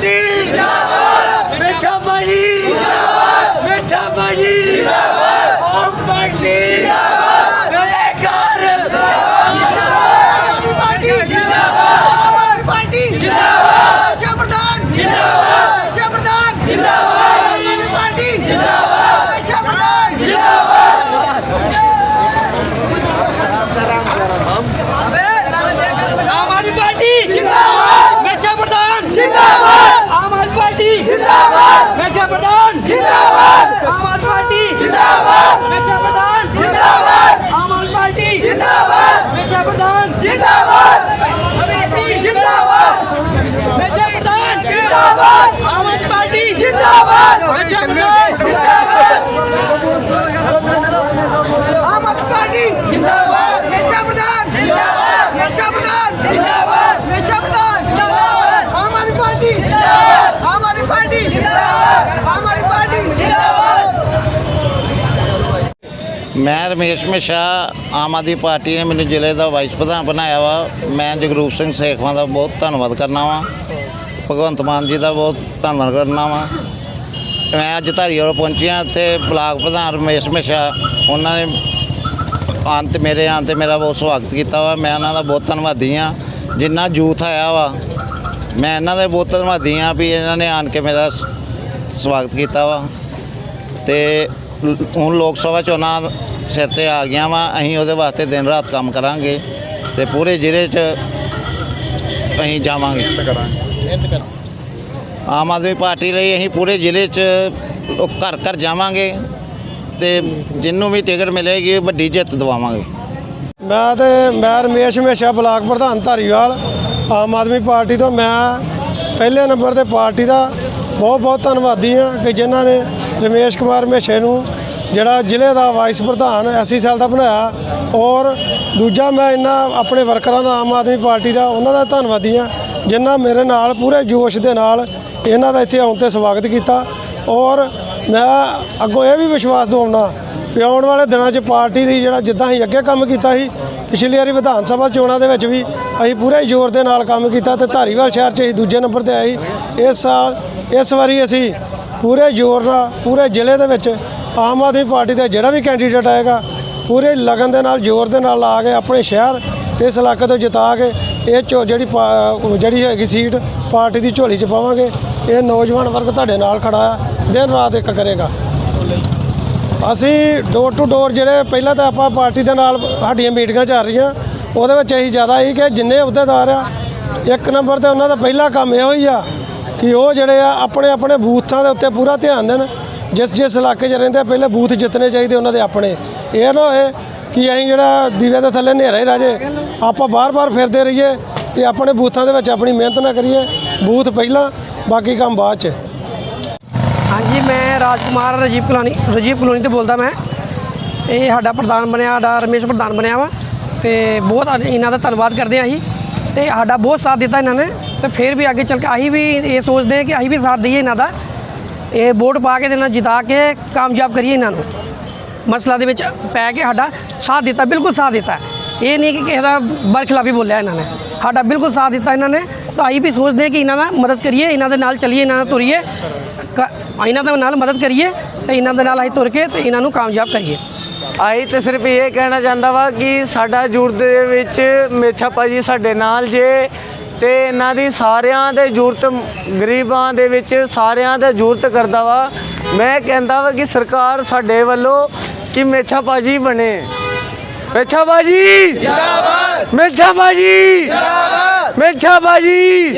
Party ਜਿੰਦਾਬਾਦ! ਮਿੱਠਾ ਪਾਣੀ ਜਿੰਦਾਬਾਦ ਮਿੱਠਾ ਪਾਣੀ ਜਿੰਦਾਬਾਦ ਆਮ ਪਾਰਟੀ ਜਿੰਦਾਬਾਦ ਮੇਰੇ ਘਰ ਜਿੰਦਾਬਾਦ ਪਾਰਟੀ ਜਿੰਦਾਬਾਦ ਪਾਰਟੀ ਜਿੰਦਾਬਾਦ ਨਸ਼ਾ ਪ੍ਰਧਾਨ ਜਿੰਦਾਬਾਦ ਨਸ਼ਾ ਪ੍ਰਧਾਨ ਜਿੰਦਾਬਾਦ ਪਾਰਟੀ ਜਿੰਦਾਬਾਦ ਨਸ਼ਾ ਪ੍ਰਧਾਨ ਆਮ ਆਦਮੀ ਪਾਰਟੀ ਜਿੰਦਾਬਾਦ ਮੇਛਾ ਪ੍ਰਧਾਨ ਜਿੰਦਾਬਾਦ ਆਮ ਆਦਮੀ ਪਾਰਟੀ ਜਿੰਦਾਬਾਦ ਮੇਛਾ ਪ੍ਰਧਾਨ ਜਿੰਦਾਬਾਦ ਆਮ ਆਦਮੀ ਪਾਰਟੀ ਜਿੰਦਾਬਾਦ ਮੇਛਾ ਪ੍ਰਧਾਨ ਜਿੰਦਾਬਾਦ ਆਮ ਆਦਮੀ ਪਾਰਟੀ ਜਿੰਦਾਬਾਦ ਮੇਛਾ ਪ੍ਰਧਾਨ ਜਿੰਦਾਬਾਦ ਪਾਰਟੀ ਜਿੰਦਾਬਾਦ ਮੇਛਾ ਪ੍ਰਧਾਨ ਜਿੰਦਾਬਾਦ ਆਮ ਆਦਮੀ ਪਾਰਟੀ ਜਿੰਦਾਬਾਦ ਮੇਛਾ ਪ੍ਰਧਾਨ ਆਮ ਆਦਮੀ ਪਾਰਟੀ ਜਿੰਦਾਬਾਦ ਨਸ਼ਾ ਪ੍ਰਧਾਨ ਜਿੰਦਾਬਾਦ ਨਸ਼ਾ ਪ੍ਰਧਾਨ ਜਿੰਦਾਬਾਦ ਨਸ਼ਾ ਪ੍ਰਧਾਨ ਜਿੰਦਾਬਾਦ ਆਮ ਆਦਮੀ ਪਾਰਟੀ ਜਿੰਦਾਬਾਦ ਆਮ ਆਦਮੀ ਪਾਰਟੀ ਜਿੰਦਾਬਾਦ ਆਮ ਆਦਮੀ ਪਾਰਟੀ ਜਿੰਦਾਬਾਦ ਮੈਂ ਰਮੇਸ਼ ਮਿਸ਼ਾ ਆਮ ਆਦਮੀ ਪਾਰਟੀ ਨੇ ਮੈਨੂੰ ਜ਼ਿਲ੍ਹੇ ਦਾ ਵਾਈਸ ਪ੍ਰਧਾਨ ਬਣਾਇਆ ਵਾ। ਮੈਂ ਜਗਰੂਪ ਸਿੰਘ ਸੇਖਵਾਂ ਦਾ ਬਹੁਤ ਧੰਨਵਾਦ ਕਰਨਾ ਵਾ। ਭਗਵੰਤ ਮਾਨ ਜੀ ਦਾ ਬਹੁਤ ਧੰਨਵਾਦ ਕਰਨਾ ਵਾ। ਮੈਂ ਅੱਜ ਧਾਰੀਵਾਲ ਪਹੁੰਚਿਆ ਤੇ ਬਲਾਕ ਪ੍ਰਧਾਨ ਰਮੇਸ਼ ਮਿਸ਼ਾ ਉਹਨਾਂ ਨੇ ਆਉਣ ਤੇ ਮੇਰੇ ਆਉਣ ਤੇ ਮੇਰਾ ਬਹੁਤ ਸਵਾਗਤ ਕੀਤਾ ਵਾ। ਮੈਂ ਉਹਨਾਂ ਦਾ ਬਹੁਤ ਧੰਨਵਾਦੀ ਆ ਜਿੰਨਾ ਯੂਥ ਆਇਆ ਵਾ ਮੈਂ ਇਹਨਾਂ ਦਾ ਬਹੁਤ ਧੰਨਵਾਦੀ ਆ ਵੀ ਇਹਨਾਂ ਨੇ ਆਣ ਕੇ ਮੇਰਾ ਸ- ਸਵਾਗਤ ਕੀਤਾ ਵਾ। ਤੇ ਲ- ਹੁਣ ਲੋਕ ਸਭਾ ਚੋਣਾਂ ਸਿਰ ਤੇ ਆ ਗਈਆਂ ਵਾ ਅਸੀਂ ਉਹਦੇ ਵਾਸਤੇ ਦਿਨ ਰਾਤ ਕੰਮ ਕਰਾਂਗੇ ਤੇ ਪੂਰੇ ਜ਼ਿਲ੍ਹੇ 'ਚ ਅਸੀਂ ਜਾਵਾਂਗੇ। ਆਮ ਆਦਮੀ ਪਾਰਟੀ ਲਈ ਅਸੀਂ ਪੂਰੇ ਜ਼ਿਲ੍ਹੇ 'ਚ ਲੋਕ ਘਰ ਘਰ ਜਾਵਾਂਗੇ ਤੇ ਜਿੰਨੂੰ ਵੀ ਟਿਕਟ ਮਿਲੇਗੀ ਵੱਡੀ ਜਿੱਤ ਦਿਵਾਵਾਂਗੇ। ਮੈਂ ਤੇ ਮੈਂ ਰਮੇਸ਼ ਹਮੇਸ਼ਾ ਬਲਾਕ ਪ੍ਰਧਾਨ ਧਾਰੀਵਾਲ, ਆਮ ਆਦਮੀ ਪਾਰਟੀ ਤੋਂ ਮੈਂ ਪਹਿਲੇ ਨੰਬਰ ਤੇ ਪਾਰਟੀ ਦਾ ਬਹੁਤ ਬਹੁਤ ਧੰਨਵਾਦੀ ਹਾਂ ਕਿ ਜਿਨ੍ਹਾਂ ਨੇ ਰਮੇਸ਼ ਕੁਮਾਰ ਹਮੇਸ਼ੇ ਨੂੰ ਜਿਹੜਾ ਜ਼ਿਲ੍ਹੇ ਦਾ ਵਾਈਸ ਪ੍ਰਧਾਨ ਐਸੀ ਸਾਲ ਦਾ ਬਣਾਇਆ ਔਰ ਦੂਜਾ ਮੈਂ ਇਹਨਾਂ ਆਪਣੇ ਵਰਕਰਾਂ ਦਾ, ਆਮ ਆਦਮੀ ਪਾਰਟੀ ਦਾ, ਉਹਨਾਂ ਦਾ ਧੰਨਵਾਦੀ ਹਾਂ ਜਿਨ੍ਹਾਂ ਮੇਰੇ ਨਾਲ ਪੂਰੇ ਜੋਸ਼ ਦੇ ਨਾਲ ਇਹਨਾਂ ਦਾ ਇੱਥੇ ਆਉਣ ਤੇ ਸਵਾਗਤ ਕੀਤਾ। ਔਰ ਮੈਂ ਅੱਗੋਂ ਇਹ ਵੀ ਵਿਸ਼ਵਾਸ ਦਿਵਾਉਣਾ ਵੀ ਆਉਣ ਵਾਲੇ ਦਿਨਾਂ 'ਚ ਪਾਰਟੀ ਦੀ ਜਿਹੜਾ ਜਿੱਦਾਂ ਅਸੀਂ ਅੱਗੇ ਕੰਮ ਕੀਤਾ ਸੀ, ਪਿਛਲੀ ਵਾਰੀ ਵਿਧਾਨ ਸਭਾ ਚੋਣਾਂ ਦੇ ਵਿੱਚ ਵੀ ਅਸੀਂ ਪੂਰੇ ਜ਼ੋਰ ਦੇ ਨਾਲ ਕੰਮ ਕੀਤਾ ਤੇ ਧਾਰੀਵਾਲ ਸ਼ਹਿਰ 'ਚ ਅਸੀਂ ਦੂਜੇ ਨੰਬਰ ਤੇ ਆਏ ਇਸ ਸਾਲ, ਇਸ ਵਾਰੀ ਅਸੀਂ ਪੂਰੇ ਜ਼ੋਰ ਨਾਲ, ਪੂਰੇ ਜ਼ਿਲ੍ਹੇ ਦੇ ਵਿੱਚ ਆਮ ਆਦਮੀ ਪਾਰਟੀ ਦਾ ਜਿਹੜਾ ਵੀ ਕੈਂਡੀਡੇਟ ਆਏਗਾ, ਪੂਰੇ ਲਗਨ ਦੇ ਨਾਲ, ਜ਼ੋਰ ਦੇ ਨਾਲ ਲਾ ਕੇ ਆਪਣੇ ਸ਼ਹਿਰ ਤੇ ਇਸ ਇਲਾਕੇ ਤੋਂ ਜਿਤਾ ਕੇ ਇਹ ਚੋ ਜਿਹੜੀ ਪਾ- ਜਿਹੜੀ ਹੈਗੀ ਸੀਟ ਪਾਰਟੀ ਦੀ ਝੋਲੀ 'ਚ ਪਾਵਾਂਗੇ। ਇਹ ਨੌਜਵਾਨ ਵਰਗ ਤੁਹਾਡੇ ਨਾਲ ਖੜਾ ਆ। ਦਿਨ ਰਾਤ ਇੱਕ ਕਰੇਗਾ। ਅਸੀਂ ਡੋਰ ਟੂ ਡੋਰ ਜਿਹੜੇ ਪਹਿਲਾਂ ਤਾਂ ਆਪਾਂ ਪਾਰਟੀ ਦੇ ਨਾਲ ਸਾਡੀਆਂ ਮੀਟਿੰਗਾਂ ਚੱਲ ਰਹੀਆਂ। ਉਹਦੇ ਵਿੱਚ ਅਸੀਂ ਜ਼ਿਆਦਾ ਇਹ ਕਿ ਜਿੰਨੇ ਅਹੁਦੇਦਾਰ ਆ, ਇੱਕ ਨੰਬਰ ਤੇ ਉਹਨਾਂ ਦਾ ਪਹਿਲਾ ਕੰਮ ਇਹੋ ਹੀ ਆ ਕਿ ਉਹ ਜਿਹੜੇ ਆ ਆਪਣੇ ਆਪਣੇ ਬੂਥਾਂ ਦੇ ਉੱਤੇ ਪੂਰਾ ਧਿਆਨ ਦੇਣ। ਜਿਸ ਜਿਸ ਇਲਾਕੇ 'ਚ ਰਹਿੰਦੇ ਆ, ਪਹਿਲੇ ਬੂਥ ਜਿੱਤਣੇ ਚਾਹੀਦੇ ਉਹਨਾਂ ਦੇ ਆਪਣੇ। ਇਹ ਨਾ ਹੋਏ ਕਿ ਅਸੀਂ ਜਿਹੜਾ ਦੀਵੇ ਦੇ ਥੱਲੇ ਹਨੇਰਾ ਹੀ ਰਾਜੇ ਆਪਾਂ ਬਾਰ-ਬਾਰ ਫਿਰਦੇ ਰਹੀਏ ਤੇ ਆਪਣੇ ਬੂਥਾਂ ਦੇ ਵਿੱਚ ਆਪਣੀ ਮਿਹਨਤ ਨਾ ਕਰੀਏ। ਬੂਥ ਪਹਿਲਾਂ, ਬਾਕੀ ਕੰਮ ਬਾਅਦ 'ਚ। ਹਾਂਜੀ, ਮੈਂ ਰਾਜਕੁਮਾਰ ਰਜੀਵ ਕਲੋਨੀ ਰਜੀਵ ਕਲੋਨੀ ਤੋਂ ਬੋਲਦਾ ਮੈਂ। ਇਹ ਸਾਡਾ ਪ੍ਰਧਾਨ ਬਣਿਆ, ਸਾਡਾ ਰਮੇਸ਼ ਪ੍ਰਧਾਨ ਬਣਿਆ ਵਾ। ਤੇ ਬਹੁਤ ਇਹਨਾਂ ਦਾ ਧੰਨਵਾਦ ਕਰਦੇ ਹਾਂ ਅਸੀਂ। ਤੇ ਸਾਡਾ ਬਹੁਤ ਸਾਥ ਦਿੱਤਾ ਇਹਨਾਂ ਨੇ। ਤੇ ਫਿਰ ਵੀ ਅੱਗੇ ਚੱਲ ਕੇ ਅਸੀਂ ਵੀ ਇਹ ਸੋਚਦੇ ਹਾਂ ਕਿ ਅਸੀਂ ਵੀ ਸਾਥ ਦਈਏ ਇਹਨਾਂ ਦਾ। ਇਹ ਵੋਟ ਪਾ ਕੇ ਇਹਨਾਂ ਜਿਤਾ ਕੇ ਕਾਮਯਾਬ ਕਰੀਏ ਇਹਨਾਂ ਨੂੰ। ਮਸਲਾ ਦੇ ਵਿੱਚ ਪੈ ਕੇ ਸਾਡਾ ਸਾਥ ਦਿੱਤਾ, ਬਿਲਕੁਲ ਸਾਥ ਦਿੱਤਾ। ਇਹ ਨਹੀਂ ਕਿ ਕਿਸੇ ਦਾ ਬਰਖਲਾਫੀ ਬੋਲਿਆ ਇਹਨਾਂ ਨੇ। ਸਾਡਾ ਬਿਲਕੁਲ ਸਾਥ ਦਿੱਤਾ ਇਹਨਾਂ ਨੇ। ਤਾਂ ਅਸੀਂ ਵੀ ਸੋਚਦੇ ਹਾਂ ਕਿ ਇਹਨਾਂ ਦਾ ਮਦਦ ਕਰੀਏ, ਇਹਨਾਂ ਦੇ ਨਾਲ ਚੱਲੀਏ, ਇਹਨਾਂ ਨਾਲ ਤੁਰੀਏ। ਕ- ਇਹਨਾਂ ਦੇ ਨਾਲ ਮਦਦ ਕਰੀਏ ਤੇ ਇਹਨਾਂ ਦੇ ਨਾਲ ਅਸੀਂ ਤੁਰ ਕੇ ਤੇ ਇਹਨਾਂ ਨੂੰ ਕਾਮਯਾਬ ਕਰੀਏ। ਆਈ ਤੇ ਸਿਰਫ ਇਹ ਕਹਿਣਾ ਚਾਹੁੰਦਾ ਵਾ ਕਿ ਸਾਡਾ ਜੁਰਤ ਦੇ ਵਿੱਚ ਮੇਛਾ ਭਾਜੀ ਸਾਡੇ ਨਾਲ ਜੇ ਤੇ ਇਹਨਾਂ ਦੀ ਸਾਰਿਆਂ ਦੇ ਜ਼ਰੂਰਤ ਗਰੀਬਾਂ ਦੇ ਵਿੱਚ ਸਾਰਿਆਂ ਦਾ ਜ਼ਰੂਰਤ ਕਰਦਾ ਵਾ। ਮੈਂ ਕਹਿੰਦਾ ਵਾ ਕਿ ਸਰਕਾਰ ਸਾਡੇ ਵੱਲੋਂ ਕਿ ਮੇਛਾ ਭਾਜੀ ਬਣੇ। ਮੇਛਾ ਭਾਜੀ ਜਿੰਦਾਬਾਦ! ਮੇਛਾ ਭਾਜੀ ਜਿੰਦਾਬਾਦ ਮੇਛਾ ਭਾਜੀ